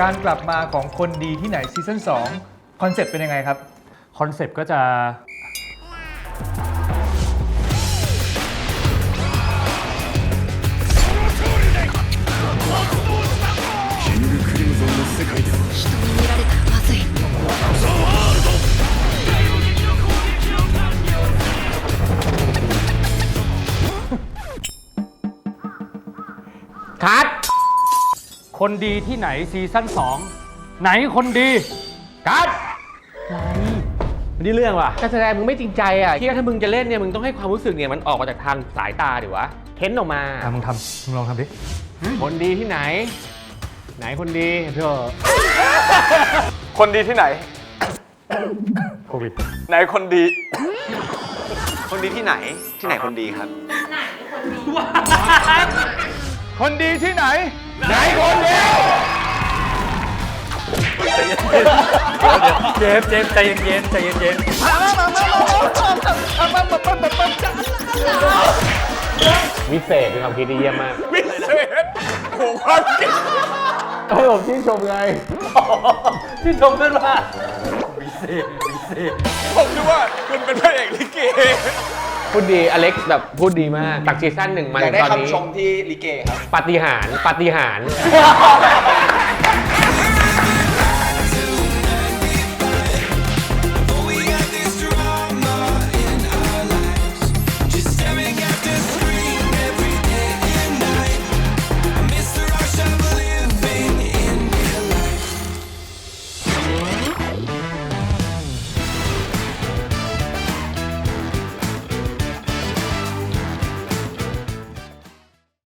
การกลับมาของคนดีที่ไหนซีซั่น2คอนเซ็ปต์เป็นยังไงครับ คอนเซปต์ก็จะ 人に見られたらまずい คัด คนดีที่ไหนซีซั่น2 ไหนคนดีคัดนี่เรื่องว่ะการแสดงมึงไม่จริงใจอะที่ถ้ามึงจะเล่นเนี่ยมึงต้องให้ความรู้สึกเนี่ยมันออกมาจากทางสายตาดิวะ เค้นออกมาอะมึงทำมึงลองทำดิ คนดีที่ไหน ไหนคนดีเธอคนดีที่ไหน โควิด ไหนคนดี คนดีที่ไหน ที่ไหนคนดีครับคนดีที่ไหน ไหนคนเดีเจมส์เจมส์ใจเย็นๆใจเย็นวิเศษเป็นความคิดที่เยี่ยมมาก วิเศษโอ้ความคิดเฮ้ยผมชื่นชมไงๆที่ชมขึ้นว่าผมคิดว่าคุณเป็นพระเอกลิเก พูดดี อเล็กซ์แบบพูดดีมากจากซีซั่นหนึ่งมาอยาถึกงได้ตอนนี้ คำชมที่ลิเกครับ ปาฏิหาริย์ปาฏิหาริย์